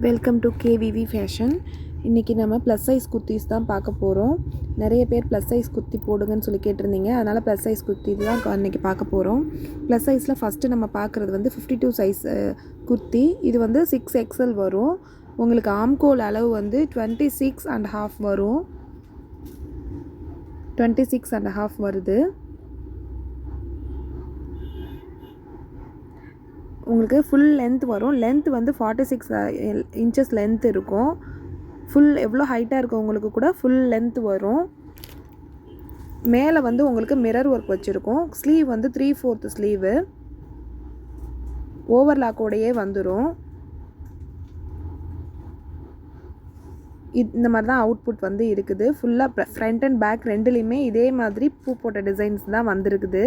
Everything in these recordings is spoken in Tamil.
வெல்கம் டு கேவிவி ஃபேஷன் இன்றைக்கி நம்ம ப்ளஸ் சைஸ் குர்த்திஸ் தான் பார்க்க போகிறோம் நிறைய பேர் ப்ளஸ் சைஸ் குர்த்தி போடுங்கன்னு சொல்லி கேட்டிருந்தீங்க. அதனால் ப்ளஸ் சைஸ் குர்த்தி தான் இன்றைக்கி பார்க்க போகிறோம் ப்ளஸ் சைஸில் ஃபஸ்ட்டு நம்ம பார்க்குறது வந்து ஃபிஃப்டி டூ சைஸ் குர்த்தி. இது வந்து சிக்ஸ் எக்ஸல் வரும். உங்களுக்கு ஆம்கோல் அளவு வந்து டுவெண்ட்டி சிக்ஸ் அண்ட் ஹாஃப் வரும். டுவெண்ட்டி சிக்ஸ் அண்ட் ஹாஃப் வருது. உங்களுக்கு ஃபுல் லென்த் வரும். லென்த் வந்து ஃபார்ட்டி சிக்ஸ் இன்ச்சஸ் லென்த் இருக்கும். ஃபுல் எவ்வளோ ஹைட்டாக இருக்கவங்களுக்கு கூட ஃபுல் லென்த் வரும். மேலே வந்து உங்களுக்கு மிரர் ஒர்க் வச்சுருக்கோம். ஸ்லீவ் வந்து த்ரீ ஃபோர்த்து ஸ்லீவு ஓவர்லாக்கோடையே வந்துடும் இந்த மாதிரி தான் அவுட்புட் வந்து இருக்குது. ஃபுல்லாக ஃப்ரண்ட் அண்ட் பேக் ரெண்டுலேயுமே இதே மாதிரி பூ போட்ட டிசைன்ஸ் தான் வந்திருக்குது.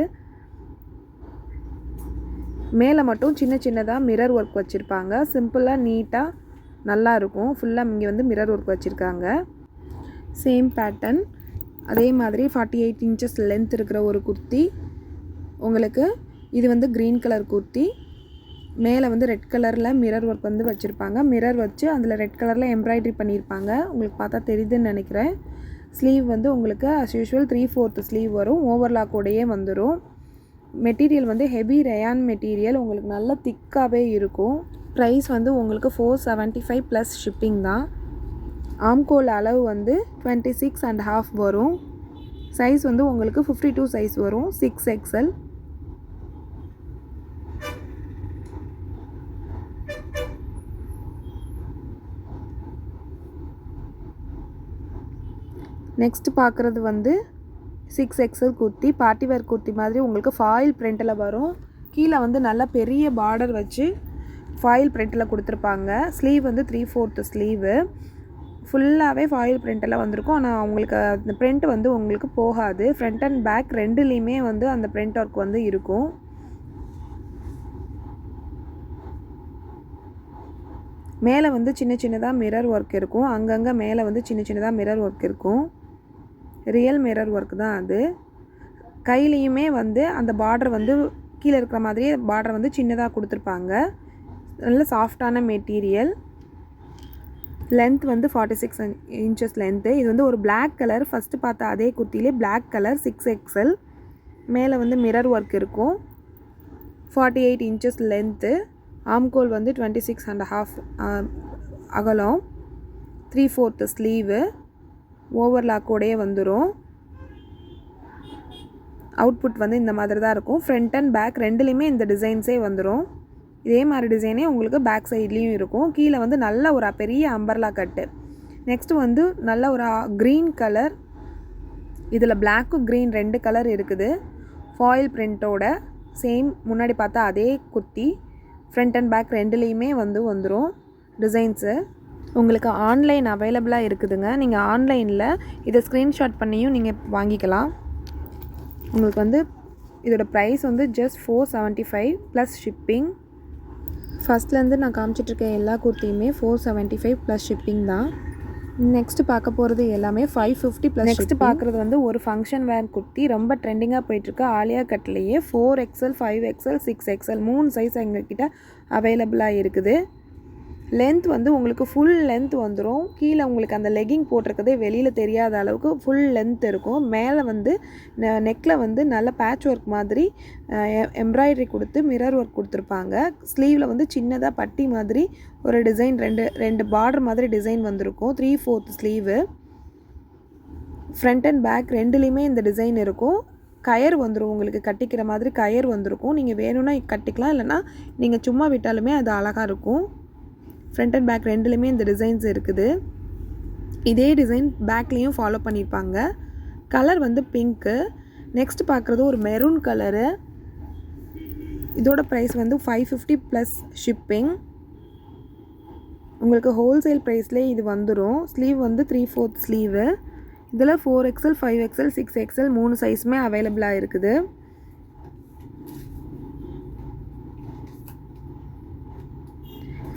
மேலே மட்டும் சின்ன சின்னதாக மிரர் ஒர்க் வச்சுருப்பாங்க. சிம்பிளாக நீட்டாக நல்லாயிருக்கும் ஃபுல்லாக இங்கே வந்து மிரர் ஒர்க் வச்சுருக்காங்க. சேம் பேட்டர்ன் அதே மாதிரி ஃபார்ட்டி எயிட் இன்ச்சஸ் லென்த் இருக்கிற ஒரு குர்த்தி. உங்களுக்கு இது வந்து க்ரீன் கலர் குர்த்தி. மேலே வந்து ரெட் கலரில் மிரர் ஒர்க் வந்து வச்சுருப்பாங்க. மிரர் வச்சு அதில் ரெட் கலரில் எம்ப்ராய்ட்ரி பண்ணியிருப்பாங்க. உங்களுக்கு பார்த்தா தெரியுதுன்னு நினைக்கிறேன். ஸ்லீவ் வந்து உங்களுக்கு as usual three fourth sleeve வரும் ஓவர்லாக்கோடையே வந்துடும் மெட்டீரியல் வந்து ஹெவி ரயான் மெட்டீரியல் உங்களுக்கு நல்ல திக்காகவே இருக்கும். ப்ரைஸ் வந்து உங்களுக்கு four seventy five plus shipping தான். ஆம்கோல் அளவு வந்து டுவெண்ட்டி சிக்ஸ் அண்ட் ஹாஃப் வரும். சைஸ் வந்து உங்களுக்கு ஃபிஃப்டி டூ சைஸ் வரும் சிக்ஸ் எக்ஸல் நெக்ஸ்ட் பார்க்குறது வந்து six XL kurti party wear kurti மாதிரி உங்களுக்கு ஃபாயில் பிரிண்டில் வரும். கீழே வந்து நல்லா பெரிய பார்டர் வச்சு ஃபாயில் பிரிண்டில் கொடுத்துருப்பாங்க. ஸ்லீவ் வந்து த்ரீ ஃபோர்த்து ஸ்லீவு ஃபுல்லாகவே ஃபாயில் பிரிண்டெல்லாம் வந்திருக்கும். ஆனால் உங்களுக்கு அந்த பிரிண்ட் வந்து உங்களுக்கு போகாது. ஃப்ரண்ட் அண்ட் பேக் ரெண்டுலேயுமே வந்து அந்த பிரிண்ட் ஒர்க் வந்து இருக்கும். மேலே வந்து சின்ன சின்னதாக மிரர் ஒர்க் இருக்கும். அங்கங்கே மேலே வந்து சின்ன சின்னதாக மிரர் ஒர்க் இருக்கும். ரியல் மிரர் ஒர்க் தான் அது. கையிலையுமே வந்து அந்த பார்டர் வந்து கீழே இருக்கிற மாதிரியே பார்டர் வந்து சின்னதாக கொடுத்துருப்பாங்க. நல்ல சாஃப்டான மெட்டீரியல் லென்த் வந்து ஃபார்ட்டி சிக்ஸ் இன்ச்சஸ் லென்த்து இது வந்து ஒரு பிளாக் கலர் ஃபஸ்ட்டு பார்த்த அதே குர்த்திலே பிளாக் கலர் சிக்ஸ் எக்ஸல் மேலே வந்து மிரர் ஒர்க் இருக்கும். ஃபார்ட்டி எயிட் இன்ச்சஸ் லென்த்து ஆம்கோல் வந்து டுவெண்ட்டி சிக்ஸ் அண்ட் ஹாஃப் அகலம். த்ரீ ஃபோர்த்து ஸ்லீவு ஓவர்லாக்கோடையே வந்துடும் அவுட்புட் வந்து இந்த மாதிரி தான் இருக்கும். ஃப்ரண்ட் அண்ட் பேக் ரெண்டுலேயுமே இந்த டிசைன்ஸே வந்துடும் இதே மாதிரி டிசைனே உங்களுக்கு பேக் சைட்லேயும் இருக்கும். கீழே வந்து நல்ல ஒரு பெரிய அம்பர்லா கட்டு நெக்ஸ்ட்டு வந்து நல்ல ஒரு க்ரீன் கலர் இதில் பிளாக்கும் க்ரீன் ரெண்டு கலர் இருக்குது. ஃபாயில் பிரிண்ட்டோட சேம் முன்னாடி பார்த்தா அதே குத்தி. ஃப்ரண்ட் அண்ட் பேக் ரெண்டுலேயுமே வந்து வந்துடும் டிசைன்ஸு உங்களுக்கு ஆன்லைன் அவைலபிளாக இருக்குதுங்க. நீங்கள் ஆன்லைனில் இதை ஸ்க்ரீன்ஷாட் பண்ணியும் நீங்கள் வாங்கிக்கலாம். உங்களுக்கு வந்து இதோட ப்ரைஸ் வந்து just four seventy five plus shipping ஃபஸ்ட்லேருந்து நான் காமிச்சிட்ருக்க எல்லா குர்த்தியுமே four seventy five plus shipping தான். நெக்ஸ்ட்டு பார்க்க போகிறது எல்லாமே ஃபைவ் ஃபிஃப்டி ப்ளஸ் நெக்ஸ்ட் பார்க்குறது வந்து ஒரு ஃபங்க்ஷன் வேர் குர்த்தி. ரொம்ப ட்ரெண்டிங்காக போயிட்டுருக்கு Alia கட்லேயே four XL five XL six XL மூணு சைஸ் எங்ககிட்ட அவைலபிளாக இருக்குது. லென்த் வந்து உங்களுக்கு ஃபுல் லென்த் வந்துடும் கீழே உங்களுக்கு அந்த லெகிங் போட்டிருக்கதே வெளியில் தெரியாத அளவுக்கு ஃபுல் லென்த் இருக்கும். மேலே வந்து நெக்கில் வந்து நல்ல பேட்ச் ஒர்க் மாதிரி எம்ப்ராய்டரி கொடுத்து மிரர் ஒர்க் கொடுத்துருப்பாங்க. ஸ்லீவில் வந்து சின்னதாக பட்டி மாதிரி ஒரு டிசைன் ரெண்டு ரெண்டு பார்டர் மாதிரி டிசைன் வந்திருக்கும். Three fourth sleeve front and back ரெண்டுலேயுமே இந்த டிசைன் இருக்கும். கயர் வந்துடும் உங்களுக்கு கட்டிக்கிற மாதிரி கயர் வந்திருக்கும். நீங்கள் வேணும்னா கட்டிக்கலாம் இல்லைனா நீங்கள் சும்மா விட்டாலுமே அது அழகாக இருக்கும். ஃப்ரண்ட் அண்ட் பேக் ரெண்டுலேயுமே இந்த டிசைன்ஸ் இருக்குது. இதே டிசைன் பேக்லேயும் ஃபாலோ பண்ணியிருப்பாங்க கலர் வந்து பிங்க்கு நெக்ஸ்ட் பார்க்குறது ஒரு மெரூன் கலரு இதோட ப்ரைஸ் வந்து ஃபைவ் ஃபிஃப்டி ப்ளஸ் ஷிப்பிங் உங்களுக்கு ஹோல்சேல் ப்ரைஸ்லேயே இது வந்துடும் ஸ்லீவ் வந்து த்ரீ ஃபோர்த் ஸ்லீவு இதில் four XL five XL six XL மூணு சைஸுமே அவைலபிளாக இருக்குது.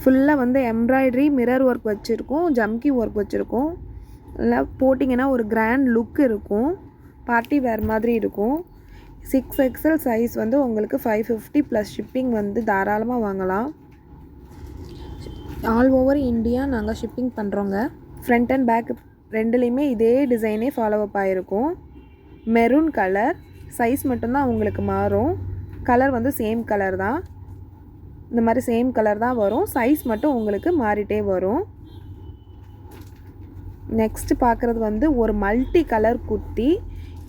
ஃபுல்லாக வந்து எம்ப்ராய்ட்ரி மிரர் ஒர்க் வச்சுருக்கோம் ஜம்கி ஒர்க் வச்சுருக்கோம். நல்லா போட்டிங்கன்னா ஒரு கிராண்ட் லுக் இருக்கும். பார்ட்டி வேறு மாதிரி இருக்கும். சிக்ஸ் எக்ஸல் சைஸ் வந்து உங்களுக்கு ஃபைவ் ஃபிஃப்டி ப்ளஸ் ஷிப்பிங் வந்து தாராளமாக வாங்கலாம். ஆல் ஓவர் இந்தியா நாங்கள் ஷிப்பிங் பண்ணுறோங்க ஃப்ரண்ட் அண்ட் பேக் ரெண்டுலேயுமே இதே டிசைனே ஃபாலோ அப் ஆகிருக்கும் மெரூன் கலர் சைஸ் மட்டும்தான் உங்களுக்கு மாறும். கலர் வந்து சேம் கலர் தான். இந்த மாதிரி சேம் கலர் தான் வரும். சைஸ் மட்டும் உங்களுக்கு மாறிட்டே வரும். நெக்ஸ்ட் பார்க்குறது வந்து ஒரு மல்டி கலர் குர்த்தி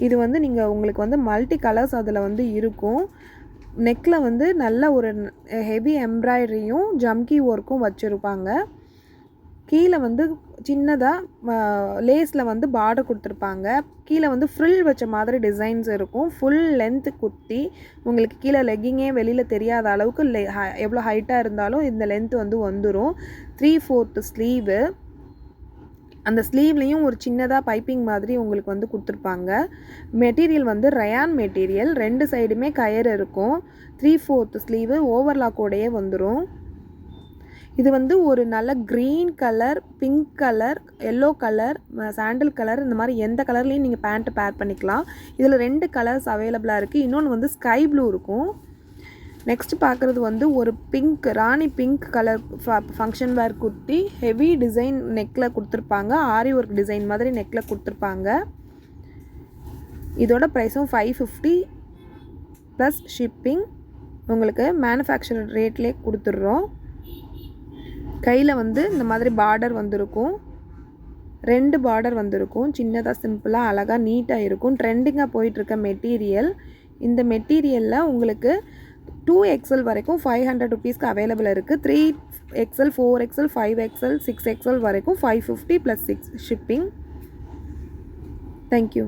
இது வந்து நீங்கள் உங்களுக்கு வந்து மல்டி கலர்ஸ் அதில் வந்து இருக்கும். நெக்கில் வந்து நல்ல ஒரு ஹெவி எம்ப்ராய்டரியும் ஜம்கி ஒர்க்கும் வச்சுருப்பாங்க. கீழே வந்து சின்னதாக லேஸில் வந்து பார்டர் கொடுத்துருப்பாங்க. கீழே வந்து ஃப்ரில் வச்ச மாதிரி டிசைன்ஸ் இருக்கும். ஃபுல் லென்த் குத்தி உங்களுக்கு கீழே லெக்கிங்கே வெளியில் தெரியாத அளவுக்கு லெ எவ்வளோ ஹைட்டாக இருந்தாலும் இந்த லென்த் வந்து வந்துடும் த்ரீ ஃபோர்த்து ஸ்லீவு அந்த ஸ்லீவ்லேயும் ஒரு சின்னதாக பைப்பிங் மாதிரி உங்களுக்கு வந்து கொடுத்துருப்பாங்க. மெட்டீரியல் வந்து ரயான் மெட்டீரியல் ரெண்டு சைடுமே கயர் இருக்கும். த்ரீ ஃபோர்த்து ஸ்லீவு ஓவர்லாக்கோடையே வந்துடும் இது வந்து ஒரு நல்ல green colour pink colour yellow colour sandal colour இந்த மாதிரி எந்த கலர்லேயும் நீங்கள் பேண்ட்டு பேர் பண்ணிக்கலாம். இதில் ரெண்டு கலர்ஸ் அவைலபிளாக இருக்குது இன்னொன்று வந்து ஸ்கை ப்ளூ இருக்கும். நெக்ஸ்ட் பார்க்குறது வந்து ஒரு pink rani pink colour function wear kurti heavy design நெக்கில் கொடுத்துருப்பாங்க. ஆரி ஒர்க் டிசைன் மாதிரி நெக்கில் கொடுத்துருப்பாங்க. இதோட ப்ரைஸும் ஃபைவ் ஃபிஃப்டி ப்ளஸ் ஷிப்பிங் உங்களுக்கு மேனுஃபேக்சர் ரேட்லேயே கொடுத்துட்றோம். கையில் வந்து இந்த மாதிரி பார்டர் வந்திருக்கும். ரெண்டு பார்டர் வந்திருக்கும். சின்னதாக சிம்பிளாக அழகாக நீட்டாக இருக்கும். ட்ரெண்டிங்காக போயிட்டுருக்க மெட்டீரியல் இந்த மெட்டீரியலில் உங்களுக்கு டூ எக்ஸல் வரைக்கும் ஃபைவ் ஹண்ட்ரட் ருபீஸ்க்கு அவைலபிள் இருக்குது three XL four XL five XL six XL வரைக்கும் five fifty plus six shipping thank you